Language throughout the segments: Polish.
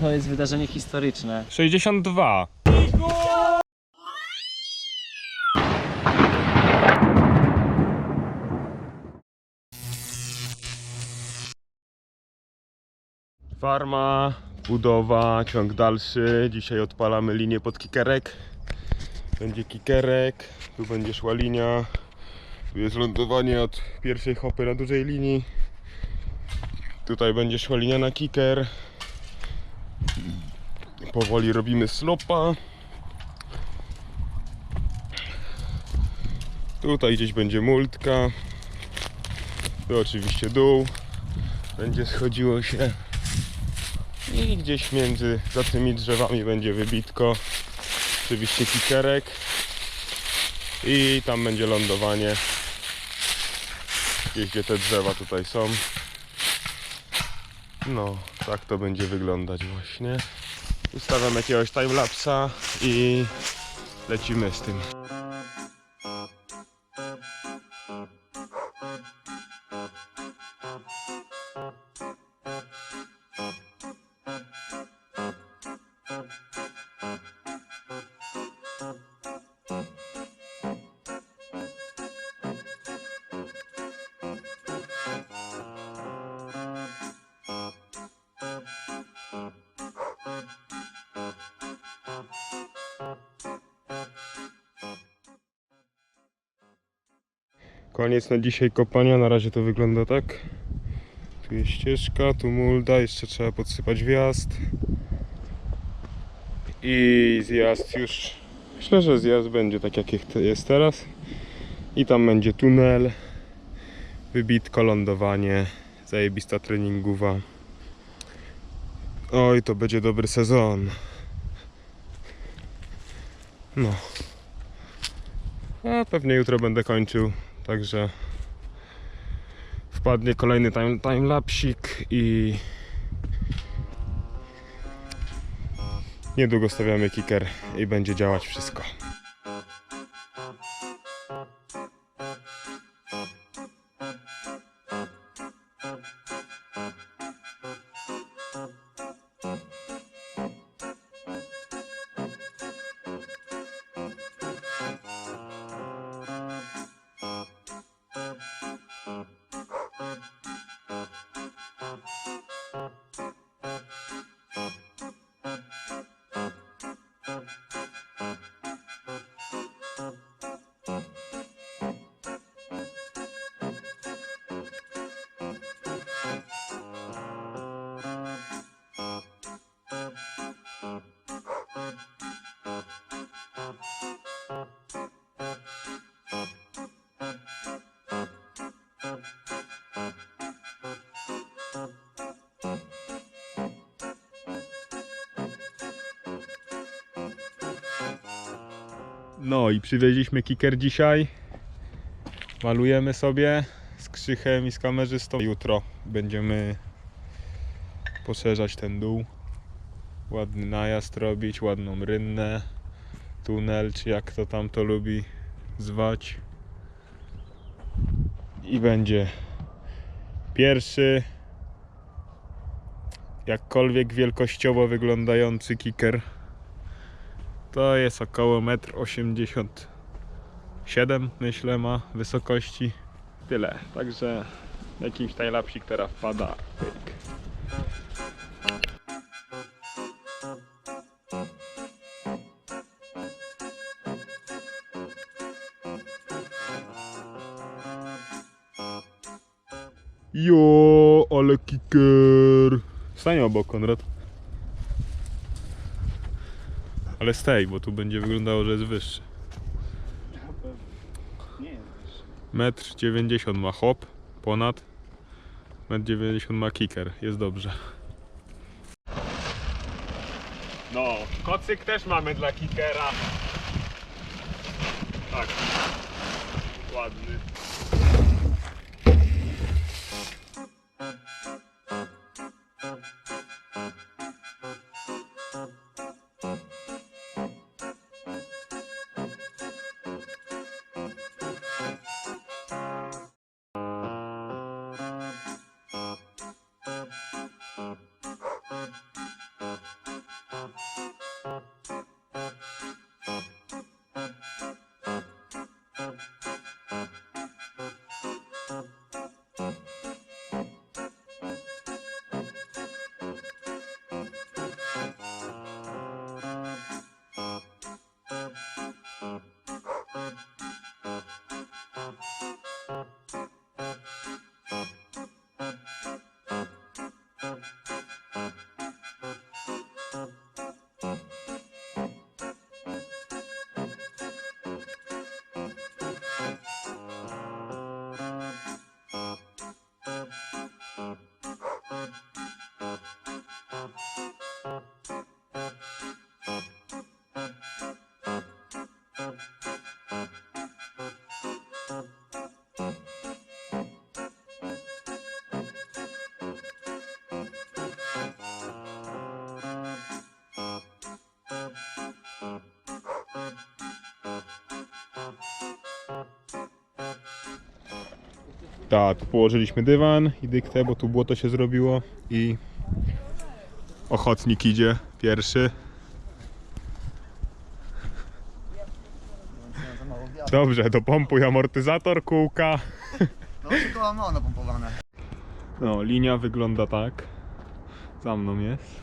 To jest wydarzenie historyczne. 62. Farma, budowa, ciąg dalszy. Dzisiaj odpalamy linię pod kikerek. Będzie kikerek, tu będzie szła linia. Tu jest lądowanie od pierwszej hopy na dużej linii. Tutaj będzie szła linia na kiker. Powoli robimy slopa. Tutaj gdzieś będzie multka. Tu oczywiście dół. Będzie schodziło się. I gdzieś między za tymi drzewami będzie wybitko. Oczywiście kikerek. I tam będzie lądowanie. Gdzieś gdzie te drzewa tutaj są. No, tak to będzie wyglądać właśnie. Ustawiam jakiegoś timelapsa i lecimy z tym. Koniec na dzisiaj kopania, na razie to wygląda tak. Tu jest ścieżka, tu mulda, jeszcze trzeba podsypać wjazd. I zjazd już, myślę, że zjazd będzie tak jak jest teraz. I tam będzie tunel, wybitko, lądowanie, zajebista treningowa. Oj, to będzie dobry sezon. No. A pewnie jutro będę kończył, także wpadnie kolejny time, timelapsik i niedługo stawiamy kicker i będzie działać wszystko. No i przywieźliśmy kicker dzisiaj. Malujemy sobie z krzychem i z kamerzystą. Jutro będziemy poszerzać ten dół. Ładny najazd robić, ładną rynnę, tunel, czy jak to tam to lubi zwać. I będzie pierwszy, jakkolwiek wielkościowo wyglądający kicker. To jest około 1,87 m myślę ma wysokości. Tyle. Także jakiś timelapsik teraz wpada. Pyk. Jo, ale kicker. Stań obok, Konrad. Ale stej, bo tu będzie wyglądało, że jest wyższy. Nie jest. Metr 90 ma hop, ponad. Metr 90 ma kicker, jest dobrze. No, kocyk też mamy dla kickera. Tak. Ładny. Tak, tu położyliśmy dywan i dyktę, bo tu błoto się zrobiło i ochotnik idzie pierwszy. Dobrze, to pompuj amortyzator, kółka. No trzy koła ma napompowane. No, linia wygląda tak. Za mną jest.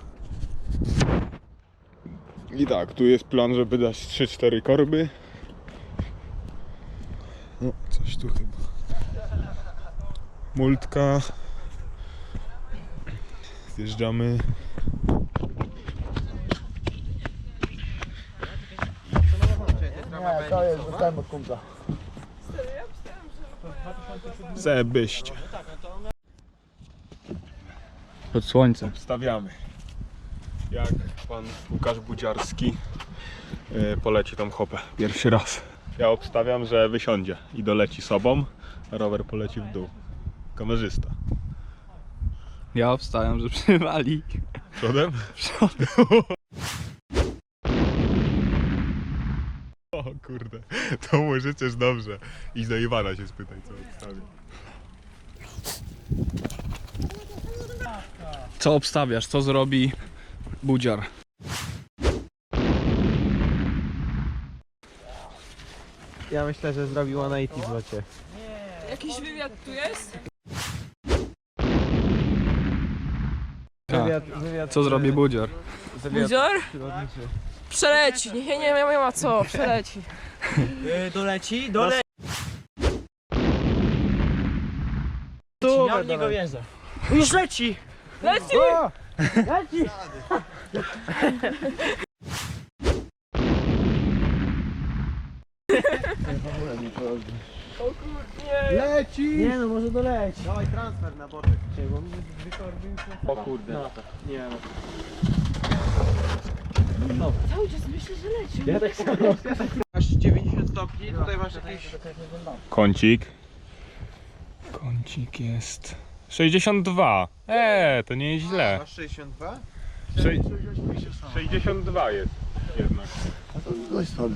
I tak, tu jest plan, żeby dać 3-4 korby. No, coś tu chyba. Multka. Zjeżdżamy. Nie, to jest, dostałem od kumpla. Zebyście. Pod słońcem. Wstawiamy. Jak pan Łukasz Budziarski yy, poleci tą hopę pierwszy raz. Ja obstawiam, że wysiądzie i doleci sobą, a rower poleci w dół. Kamerzysta. Ja obstawiam, że przywali. Przodem? Przodem. O kurde, to mu życzysz dobrze. Idź do Iwana się spytaj, co obstawi. Co obstawiasz? Co zrobi budziar? Ja myślę, że zrobił 180 w locie. Jakiś wywiad tu jest? Wywiad, wywiad, Co zrobi Budzior? przyrodniczy. Przeleci. Nie, nie, nie, nie ma co, przeleci. doleci? Doleci! Tu, ja w niego wierzę. Już leci! Leci! Leci! Leci! Nie no, może doleci. Dawaj transfer na boczek. Czekaj, bo mi wykorbił. O kurde. No. Nie no. Cały czas myślę, że leci. Ja tak samo. Masz 90 stopni, tutaj masz jakieś... Kącik. Kącik jest 62. Eee, to nie jest źle. Masz 62? Sze- 62 jest jednak. Słaby. To jest słaby,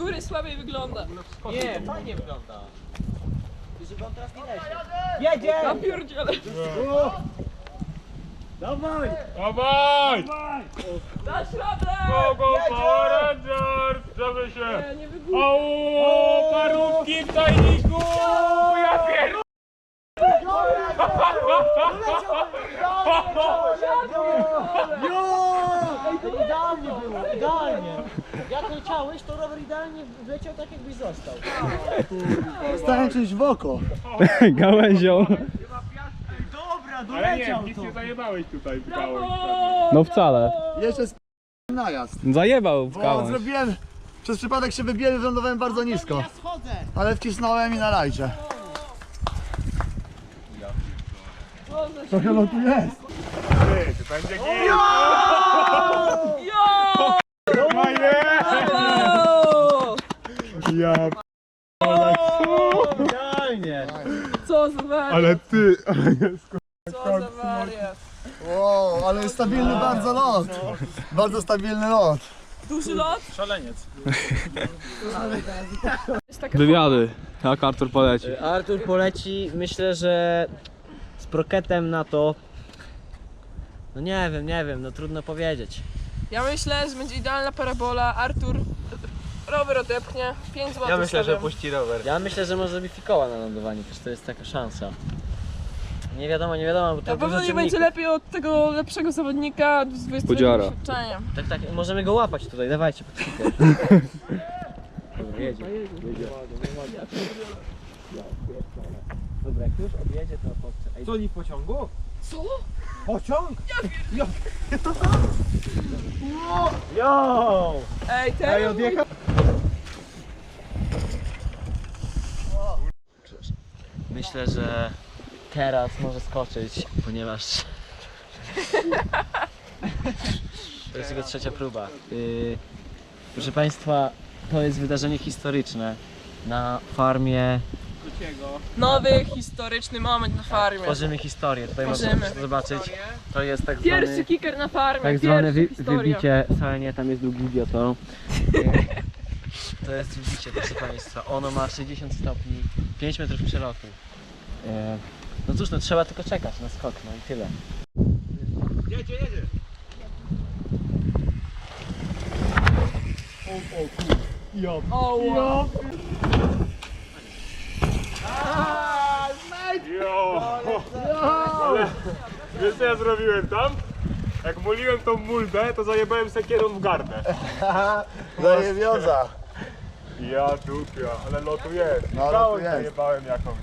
Góry słabiej wygląda. Nie, fajnie wygląda. Żeby on teraz nie leciał. Jedzie! Dawaj! Dawaj! Dasz radę! Go, go, Power Rangers! Się... Nie. Au! Parówki w tajniku! Ja pier... Idealnie było, idealnie. Jak leciałeś, to rower idealnie wleciał tak jakbyś został. Stałem czymś w oko. Gałęzią. Dobra, Ale nie, doleciał nic to. nie zajebałeś tutaj w gałąź. No wcale. Jeszcze z najazd. Zajebał w Bo gałąź. zrobiłem, przez przypadek się wybiłem, wylądowałem bardzo nisko. Ale wcisnąłem i na za Trochę lotu jest. Ty, to będzie git! Jo! Brawo! Ja Idealnie. Co za wariat, Ale ty, ale jest co za wariat. Wow, ale stabilny bardzo lot. Bardzo stabilny lot. Duży lot? Szaleniec. Wywiady. Jak Artur poleci. Artur poleci, myślę, że z proketem na to. No nie wiem, nie wiem, no trudno powiedzieć. Ja myślę, że będzie idealna parabola. Artur rower odepchnie. 5 zł. Ja myślę, że puści rower. Ja myślę, że może zrobi fikoła na lądowaniu, też to jest taka szansa. Nie wiadomo, nie wiadomo, bo to Na pewno nie będzie lepiej od tego lepszego zawodnika z 20 Podziara. doświadczenia. Tak, tak, możemy go łapać tutaj, dawajcie pod. Dobra, jedzie. jedzie. Dobra, jak już odjedzie, to chłopcze. Ej, Co nie w pociągu? Co? Pociąg? Ja, Jo! Ej, ten mój... myślę, że teraz może skoczyć, ponieważ to jest jego trzecia próba. Yy, proszę Państwa, to jest wydarzenie historyczne na farmie. Nowy, historyczny moment na farmie. Tworzymy historię. Tutaj Tworzymy. można zobaczyć. To jest tak Pierwszy zwany, kicker na farmie, tak zwane wy, pierwsza historia. wybicie. Wcale nie, tam jest drugi idioto. To jest wybicie, proszę Państwa. Ono ma 60 stopni, 5 metrów przelotu. E, No cóż, no trzeba tylko czekać na skok, no i tyle. Jo! Ale wiesz co ja zrobiłem tam? Jak muliłem tą muldę, to zajebałem sekierą w gardę. Zajebioza. Ja dupia, ale lotu jest. No, Całą lotu jest. zajebałem jakąś.